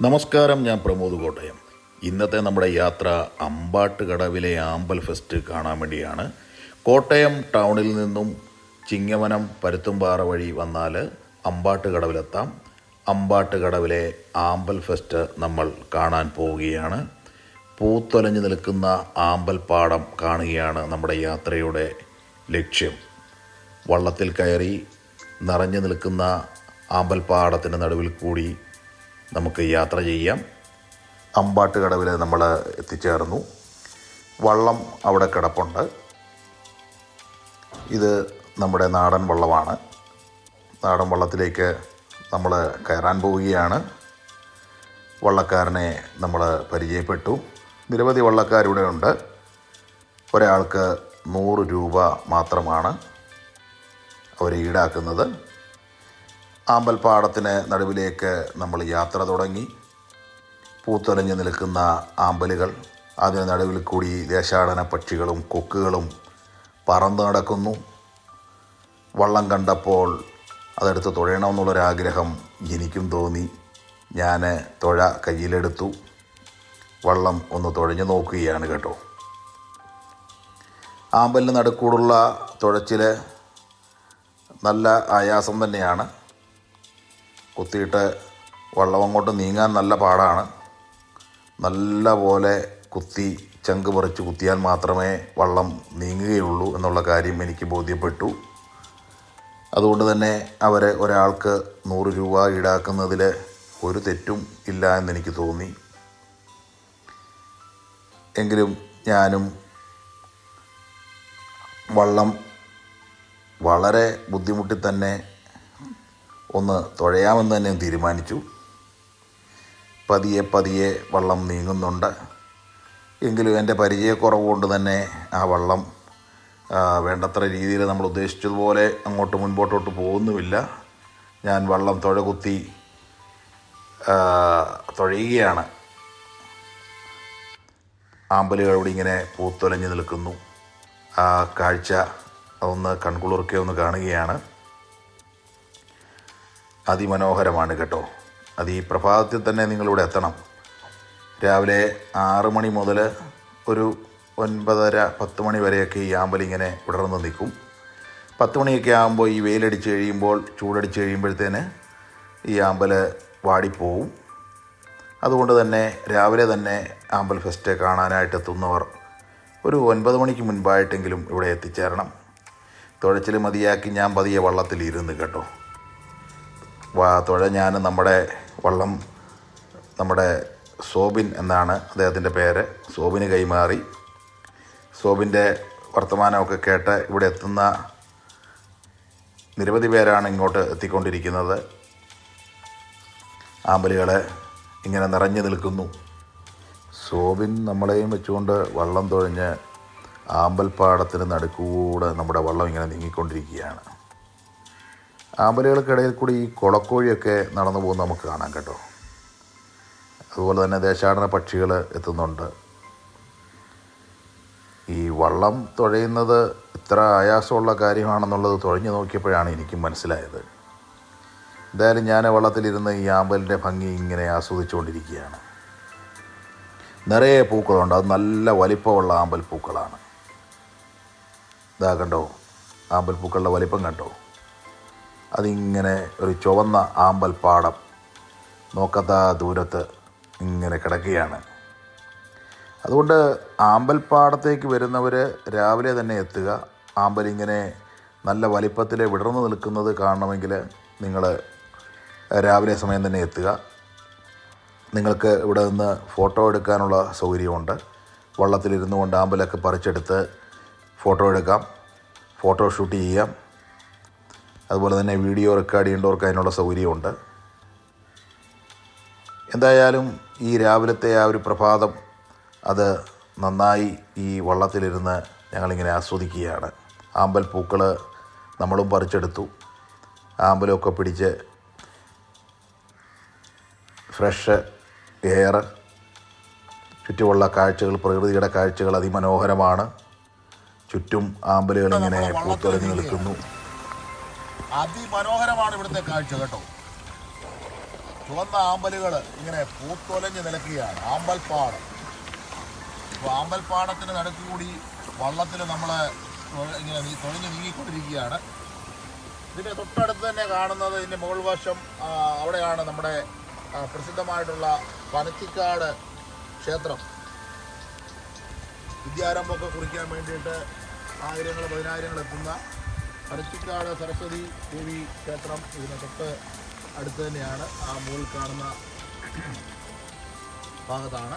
നമസ്കാരം ഞാൻ പ്രമോദ് കോട്ടയം. ഇന്നത്തെ നമ്മുടെ യാത്ര അമ്പാട്ട് കടവിലെ ആമ്പൽ ഫെസ്റ്റ് കാണാൻ വേണ്ടിയാണ്. കോട്ടയം ടൗണിൽ നിന്നും ചിങ്ങവനം പരുത്തുംപാറ വഴി വന്നാൽ അമ്പാട്ട് കടവിലെത്താം അമ്പാട്ട് കടവിലെ ആമ്പൽ ഫെസ്റ്റ് നമ്മൾ കാണാൻ പോവുകയാണ്. പൂത്തൊലഞ്ഞു നിൽക്കുന്ന ആമ്പൽ പാടം കാണുകയാണ് നമ്മുടെ യാത്രയുടെ ലക്ഷ്യം. വള്ളത്തിൽ കയറി നിറഞ്ഞു നിൽക്കുന്ന ആമ്പൽപ്പാടത്തിന്റെ നടുവിൽ കൂടി നമുക്ക് യാത്ര ചെയ്യാം. അമ്പാട്ട് കടവിൽ നമ്മൾ എത്തിച്ചേർന്നു. വള്ളം അവിടെ കിടപ്പുണ്ട്. ഇത് നമ്മുടെ നാടൻ വള്ളമാണ്. നാടൻ വള്ളത്തിലേക്ക് നമ്മൾ കയറാൻ പോവുകയാണ്. വള്ളക്കാരനെ നമ്മൾ പരിചയപ്പെട്ടു. നിരവധി വള്ളക്കാരിവിടെ ഉണ്ട്. ഒരാൾക്ക് നൂറ് രൂപ മാത്രമാണ് അവർ ഈടാക്കുന്നത്. ആമ്പൽപ്പാടത്തിന് നടുവിലേക്ക് നമ്മൾ യാത്ര തുടങ്ങി. പൂത്തൊലഞ്ഞു നിൽക്കുന്ന ആമ്പലുകൾ അതിന് നടുവിൽ കൂടി ദേശാടന പക്ഷികളും കൊക്കുകളും പറന്നു നടക്കുന്നു. വള്ളം കണ്ടപ്പോൾ അതെടുത്ത് തുഴയണമെന്നുള്ളൊരാഗ്രഹം എനിക്കും തോന്നി. ഞാൻ തുഴ കയ്യിലെടുത്തു. വള്ളം ഒന്ന് തുഴഞ്ഞു നോക്കുകയാണ് കേട്ടോ. ആമ്പലിന് നടുക്കൂടുള്ള തുഴച്ചിൽ നല്ല ആയാസം തന്നെയാണ്. കുത്തിയിട്ട് വള്ളം അങ്ങോട്ട് നീങ്ങാൻ നല്ല പാടാണ്. നല്ല പോലെ കുത്തി ചങ്ക് പറിച്ച് കുത്തിയാൽ മാത്രമേ വള്ളം നീങ്ങുകയുള്ളൂ എന്നുള്ള കാര്യം എനിക്ക് ബോധ്യപ്പെട്ടു. അതുകൊണ്ട് തന്നെ അവർ ഒരാൾക്ക് നൂറ് രൂപ ഈടാക്കുന്നതിൽ ഒരു തെറ്റും ഇല്ല എന്നെനിക്ക് തോന്നി. എങ്കിലും ഞാനും വള്ളം വളരെ ബുദ്ധിമുട്ടി തന്നെ ഒന്ന് തുഴയാമെന്ന് തന്നെ തീരുമാനിച്ചു. പതിയെ പതിയെ വള്ളം നീങ്ങുന്നുണ്ട്. എങ്കിലും എന്റെ പരിചയക്കുറവ് കൊണ്ട് തന്നെ ആ വള്ളം വേണ്ടത്ര രീതിയിൽ നമ്മൾ ഉദ്ദേശിച്ചതുപോലെ അങ്ങോട്ട് മുൻപോട്ടോട്ട് പോകുന്നുമില്ല. ഞാൻ വള്ളം തുഴകുത്തി തുഴയുകയാണ്. ആമ്പലുകൾ ഇവിടെ ഇങ്ങനെ പൂത്തൊലഞ്ഞു നിൽക്കുന്നു. ആ കാഴ്ച ഒന്ന് കൺകുളിർക്കെ ഒന്ന് കാണുകയാണ്. അതിമനോഹരമാണ് കേട്ടോ. അത് ഈ പ്രഭാതത്തിൽ തന്നെ നിങ്ങളിവിടെ എത്തണം. രാവിലെ ആറ് മണി മുതൽ ഒരു ഒൻപതര പത്ത് മണി വരെയൊക്കെ ഈ ആമ്പലിങ്ങനെ വിടർന്ന് നിൽക്കും. പത്ത് മണിയൊക്കെ ആകുമ്പോൾ ഈ വെയിലടിച്ച് കഴിയുമ്പോൾ ചൂടടിച്ച് കഴിയുമ്പോഴത്തേന് ഈ ആമ്പൽ വാടിപ്പോവും. അതുകൊണ്ട് തന്നെ രാവിലെ തന്നെ ആമ്പൽ ഫെസ്റ്റ് കാണാനായിട്ട് എത്തുന്നവർ ഒരു ഒൻപത് മണിക്ക് മുൻപായിട്ടെങ്കിലും ഇവിടെ എത്തിച്ചേരണം. തുഴച്ചിൽ മതിയാക്കി ഞാൻ പതിയെ വള്ളത്തിൽ ഇരുന്ന് കേട്ടോ. വാ തുഴ ഞാൻ നമ്മുടെ വള്ളം നമ്മുടെ സോബിൻ എന്നാണ് അദ്ദേഹത്തിന്റെ പേര്. സോബിന് കൈമാറി. സോബിന്റെ വർത്തമാനമൊക്കെ കേട്ട് ഇവിടെ എത്തുന്ന നിരവധി പേരാണ് ഇങ്ങോട്ട് എത്തിക്കൊണ്ടിരിക്കുന്നത്. ആമ്പലുകൾ ഇങ്ങനെ നിറഞ്ഞു നിൽക്കുന്നു. സോബിൻ നമ്മളെയും വെച്ചുകൊണ്ട് വള്ളം തുഴഞ്ഞ് ആമ്പൽപ്പാടത്തിന് നടുക്കൂടെ നമ്മുടെ വള്ളം ഇങ്ങനെ നീങ്ങിക്കൊണ്ടിരിക്കുകയാണ്. ആമ്പലുകൾക്കിടയിൽ കൂടി ഈ കുളക്കോഴിയൊക്കെ നടന്നു പോകുന്നത് നമുക്ക് കാണാം കേട്ടോ. അതുപോലെ തന്നെ ദേശാടന പക്ഷികൾ എത്തുന്നുണ്ട്. ഈ വള്ളം തുഴയുന്നത് ഇത്ര ആയാസമുള്ള കാര്യമാണെന്നുള്ളത് തുഴഞ്ഞു നോക്കിയപ്പോഴാണ് എനിക്ക് മനസ്സിലായത്. എന്തായാലും ഞാൻ വള്ളത്തിലിരുന്ന് ഈ ആമ്പലിന്റെ ഭംഗി ഇങ്ങനെ ആസ്വദിച്ചുകൊണ്ടിരിക്കുകയാണ്. നിറയെ പൂക്കളുണ്ട്. അത് നല്ല വലിപ്പമുള്ള ആമ്പൽ പൂക്കളാണ്. ഇതാ കണ്ടോ? ആമ്പൽ പൂക്കളുടെ വലിപ്പം കണ്ടോ? അതിങ്ങനെ ഒരു ചുവന്ന ആമ്പൽ പാടം നോക്കത്ത ദൂരത്ത് ഇങ്ങനെ കിടക്കുകയാണ്. അതുകൊണ്ട് ആമ്പൽപ്പാടത്തേക്ക് വരുന്നവർ രാവിലെ തന്നെ എത്തുക. ആമ്പൽ ഇങ്ങനെ നല്ല വലിപ്പത്തിൽ വിടർന്നു നിൽക്കുന്നത് കാണണമെങ്കിൽ നിങ്ങൾ രാവിലെ സമയം തന്നെ എത്തുക. നിങ്ങൾക്ക് ഇവിടെ നിന്ന് ഫോട്ടോ എടുക്കാനുള്ള സൗകര്യമുണ്ട്. വള്ളത്തിലിരുന്നു കൊണ്ട് ആമ്പലൊക്കെ പറിച്ചെടുത്ത് ഫോട്ടോ എടുക്കാം. ഫോട്ടോ ഷൂട്ട് ചെയ്യാം. അതുപോലെ തന്നെ വീഡിയോ റെക്കോർഡ് ചെയ്യേണ്ടവർക്ക് അതിനുള്ള സൗകര്യമുണ്ട്. എന്തായാലും ഈ രാവിലത്തെ ആ ഒരു പ്രഭാതം അത് നന്നായി ഈ വള്ളത്തിലിരുന്ന് ഞങ്ങളിങ്ങനെ ആസ്വദിക്കുകയാണ്. ആമ്പൽ പൂക്കൾ നമ്മളും പറിച്ചെടുത്തു. ആമ്പലൊക്കെ പിടിച്ച് ഫ്രഷ് എയർ ചുറ്റുമുള്ള കാഴ്ചകൾ പ്രകൃതിയുടെ കാഴ്ചകൾ അതിമനോഹരമാണ്. ചുറ്റും ആമ്പലുകൾ ഇങ്ങനെ പൂത്തൊലഞ്ഞു നിൽക്കുന്നു. അതിമനോഹരമാണ് ഇവിടുത്തെ കാഴ്ച കേട്ടോ. ചുവന്ന ആമ്പലുകൾ ഇങ്ങനെ പൂത്തൊലഞ്ഞ് നിലക്കുകയാണ്. ആമ്പൽപ്പാടം. അപ്പോൾ ആമ്പൽപ്പാടത്തിന് നടുക്ക് കൂടി വള്ളത്തിൽ നമ്മൾ ഇങ്ങനെ തൊഴിഞ്ഞ് നീങ്ങിക്കൊണ്ടിരിക്കുകയാണ്. ഇതിന്റെ തൊട്ടടുത്ത് തന്നെ കാണുന്നത് ഇതിന്റെ മുകൾ വശം അവിടെയാണ് നമ്മുടെ പ്രസിദ്ധമായിട്ടുള്ള പനത്തിക്കാട് ക്ഷേത്രം. വിദ്യാരംഭമൊക്കെ കുറിക്കാൻ വേണ്ടിയിട്ട് ആയിരങ്ങൾ പതിനായിരങ്ങൾ എത്തുന്ന പനച്ചിക്കാട് സരസ്വതി ദേവി ക്ഷേത്രം ഇതിന് തൊട്ട് അടുത്ത് തന്നെയാണ്. ആ മുകളിൽ കാണുന്ന ഭാഗത്താണ്.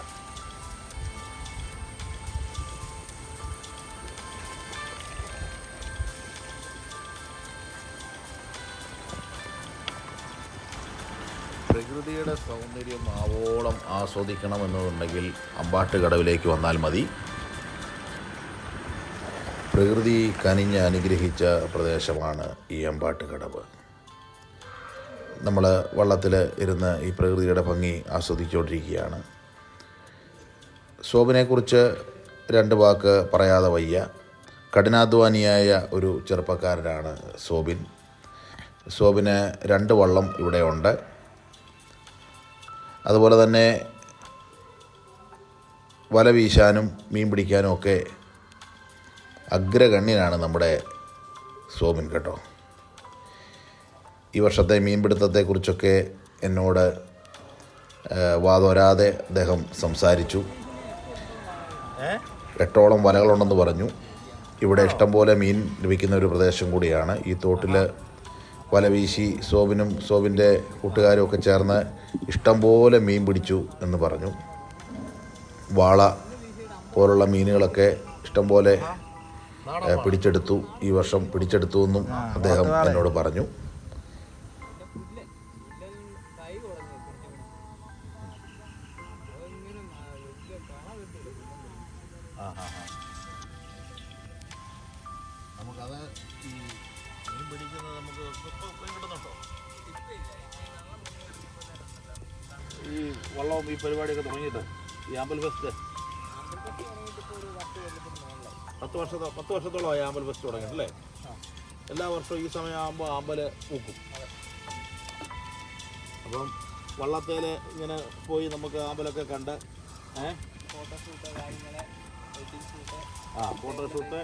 പ്രകൃതിയുടെ സൗന്ദര്യം ആവോളം ആസ്വദിക്കണമെന്നുണ്ടെങ്കിൽ അമ്പാട്ടുകടവിലേക്ക് വന്നാൽ മതി. പ്രകൃതി കനിഞ്ഞ് അനുഗ്രഹിച്ച പ്രദേശമാണ് ഈ അമ്പാട്ടുകടവ് നമ്മൾ വള്ളത്തിൽ ഇരുന്ന് ഈ പ്രകൃതിയുടെ ഭംഗി ആസ്വദിച്ചുകൊണ്ടിരിക്കുകയാണ് ശോഭനെക്കുറിച്ച് രണ്ട് വാക്ക് പറയാതെ വയ്യ. കഠിനാധ്വാനിയായ ഒരു ചെറുപ്പക്കാരനാണ് സോബിൻ. സോബിന് രണ്ട് വള്ളം ഇവിടെ ഉണ്ട് അതുപോലെ തന്നെ വല വീശാനും മീൻ പിടിക്കാനും ഒക്കെ അഗ്രഗണ്യനാണ് നമ്മുടെ സോമിൻ കേട്ടോ. ഈ വർഷത്തെ മീൻപിടുത്തത്തെക്കുറിച്ചൊക്കെ എന്നോട് വാതൊരാതെ അദ്ദേഹം സംസാരിച്ചു. എട്ടോളം വലകളുണ്ടെന്ന് പറഞ്ഞു. ഇവിടെ ഇഷ്ടംപോലെ മീൻ ലഭിക്കുന്ന ഒരു പ്രദേശം കൂടിയാണ്. ഈ തോട്ടിൽ വല വീശി സോബിനും സോബിന്റെ കൂട്ടുകാരും ഒക്കെ ചേർന്ന് ഇഷ്ടംപോലെ മീൻ പിടിച്ചു എന്ന് പറഞ്ഞു. വാള പോലുള്ള മീനുകളൊക്കെ ഇഷ്ടംപോലെ പിടിച്ചെടുത്തു. ഈ വർഷം പിടിച്ചെടുത്തു എന്നും അദ്ദേഹം എന്നോട് പറഞ്ഞു. നമുക്കത് ഈ മീൻ പിടിക്കുന്നത് നമുക്ക് കിട്ടുന്നുണ്ടോ ഈ വള്ളവും ഈ പരിപാടിയൊക്കെ തുടങ്ങിയിട്ട് ഈ ആമ്പൽ ഫെസ്റ്റ്. പത്ത് വർഷത്തോ പത്ത് വർഷത്തോളമായി ആമ്പൽ ഫെസ്റ്റ് തുടങ്ങിയിട്ടല്ലേ എല്ലാ വർഷവും ഈ സമയമാകുമ്പോൾ ആമ്പൽ പൂക്കും അപ്പം വള്ളത്തേൽ ഇങ്ങനെ പോയി നമുക്ക് ആമ്പലൊക്കെ കണ്ട് ഏ? ആ photoshoot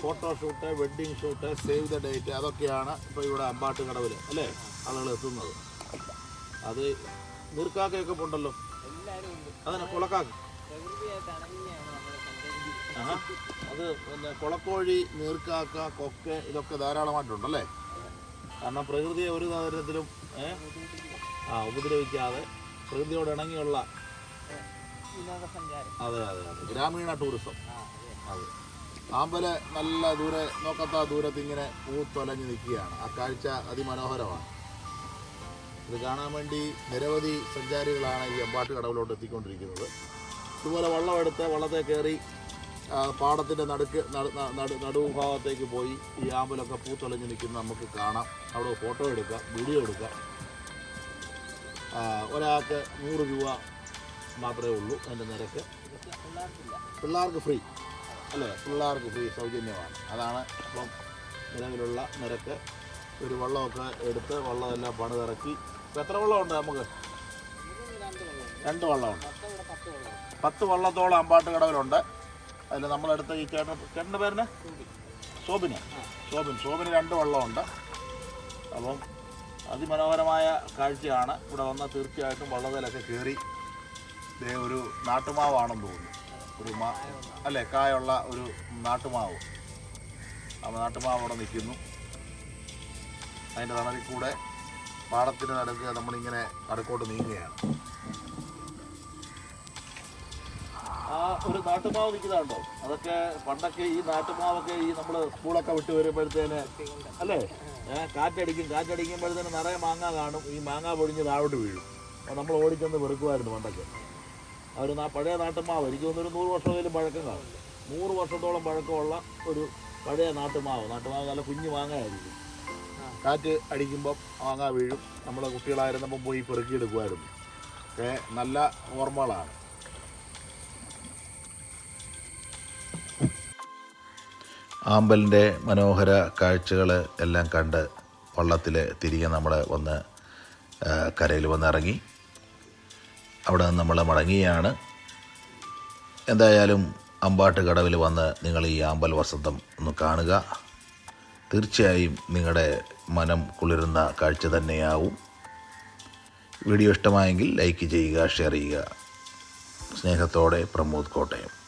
photoshoot wedding shoot save the date അതൊക്കെയാണ് ഇപ്പോൾ ഇവിടെ അമ്പാട്ട് കടവിൽ അല്ലേ? ആളുകൾ എത്തുന്നത്. അത് നീർക്കാക്കയൊക്കെ ഉണ്ടല്ലോ അതന്നെ കുളക്കാക്ക. അത് പിന്നെ കുളക്കോഴി നീർക്കാക്ക കൊക്ക ഇതൊക്കെ ധാരാളമായിട്ടുണ്ടല്ലേ കാരണം പ്രകൃതിയെ ഒരു തരത്തിലും ആ ഉപദ്രവിക്കാതെ പ്രകൃതിയോട് ഇണങ്ങിയുള്ള അതെ അതെ അതെ. ഗ്രാമീണ ടൂറിസം. അതെ. ആമ്പൽ നല്ല ദൂരെ നോക്കത്ത ദൂരത്തിങ്ങനെ പൂത്തൊലഞ്ഞ് നിൽക്കുകയാണ്. ആ കാഴ്ച അതിമനോഹരമാണ്. ഇത് കാണാൻ വേണ്ടി നിരവധി സഞ്ചാരികളാണ് ഈ അമ്പാട്ട് കടവിലോട്ട് എത്തിക്കൊണ്ടിരിക്കുന്നത്. ഇതുപോലെ വള്ളമെടുത്ത് വള്ളത്തെ കയറി പാടത്തിന്റെ നടുക്ക് നടു ന- നടു പോയി ഈ ആമ്പലൊക്കെ പൂത്തൊളിഞ്ഞ് നിൽക്കുന്ന നമുക്ക് കാണാം. അവിടെ ഫോട്ടോ എടുക്കാം വീഡിയോ എടുക്കാം ഒരാൾക്ക് നൂറ് രൂപ മാത്രമേ ഉള്ളൂ അതിന്റെ നിരക്ക്. പിള്ളേർക്ക് ഫ്രീ. അല്ലേ? പിള്ളേർക്ക് ഫ്രീ സൗജന്യമാണ്. അതാണ് ഇപ്പം നിലവിലുള്ള നിരക്ക്. ഒരു വള്ളമൊക്കെ എടുത്ത് വള്ളമെല്ലാം പണിതിറക്കി. ഇപ്പം എത്ര വള്ളമുണ്ട് നമുക്ക്? രണ്ട് വെള്ളം രണ്ട് വള്ളമുണ്ട്. പത്ത് വള്ളത്തോളം അമ്പാട്ട് കടവിലുണ്ട്. അതിൽ നമ്മളെടുത്ത ഈ ചേട്ടൻ ചേട്ടന്റെ പേരിന് ശോഭിന് ശോഭിൻ ശോഭിന് രണ്ട് വള്ളമുണ്ട്. അപ്പം അതിമനോഹരമായ കാഴ്ചയാണ്. ഇവിടെ വന്ന തീർച്ചയായിട്ടും വള്ളത്തിലൊക്കെ കയറി ഒരു നാട്ടുമാവാണെന്ന് തോന്നുന്നു. ഒരു മാ അല്ലേ കായുള്ള ഒരു നാട്ടുമാവ്. ആ നാട്ടുമാവ് അവിടെ നിൽക്കുന്നു. അതിന്റെ തണലിൽ കൂടെ പാടത്തിന് നടുക്ക് നമ്മളിങ്ങനെ അടുക്കോട്ട് നീങ്ങുകയാണ്. ഒരു നാട്ടുമാവ് വിൽക്കുന്നതാണ്ടോ അതൊക്കെ പണ്ടൊക്കെ ഈ നാട്ടുമാവൊക്കെ ഈ നമ്മൾ സ്കൂളൊക്കെ വിട്ട് വരുമ്പോഴത്തേന് അല്ലേ? കാറ്റടിക്കും കാറ്റടിക്കുമ്പോഴത്തേന് നിറയെ മാങ്ങ കാണും. ഈ മാങ്ങ പൊടിഞ്ഞ് താഴോട്ട് വീഴും. അപ്പോൾ നമ്മൾ ഓടിച്ചെന്ന് വെറുക്കുമായിരുന്നു പണ്ടൊക്കെ. ആ പഴയ നാട്ടുമാവ് എനിക്ക് തോന്നുന്നൊരു നൂറ് വർഷമെങ്കിലും പഴക്കം കാണും. നൂറ് വർഷത്തോളം പഴക്കമുള്ള ഒരു പഴയ നാട്ടുമാവ്. നാട്ടുമാവ് നല്ല കുഞ്ഞു മാങ്ങയായിരിക്കും. കാറ്റ് അടിക്കുമ്പം മാങ്ങ വീഴും. നമ്മൾ കുട്ടികളായിരുന്നപ്പം പോയി പെറുക്കിയെടുക്കുമായിരുന്നു. ഒക്കെ നല്ല ഓർമ്മകളാണ്. ആമ്പലിന്റെ മനോഹര കാഴ്ചകൾ എല്ലാം കണ്ട് വള്ളത്തിൽ തിരികെ നമ്മൾ വന്ന് കരയിൽ വന്നിറങ്ങി അവിടെ നിന്ന് നമ്മൾ മടങ്ങിയാണ്. എന്തായാലും അമ്പാട്ട് കടവിൽ വന്ന് നിങ്ങൾ ഈ ആമ്പൽ വസന്തം ഒന്ന് കാണുക. തീർച്ചയായും നിങ്ങളുടെ മനം കുളിരുന്ന കാഴ്ച തന്നെയാവും. വീഡിയോ ഇഷ്ടമായെങ്കിൽ ലൈക്ക് ചെയ്യുക ഷെയർ ചെയ്യുക. സ്നേഹത്തോടെ പ്രമോദ് കോട്ടയം.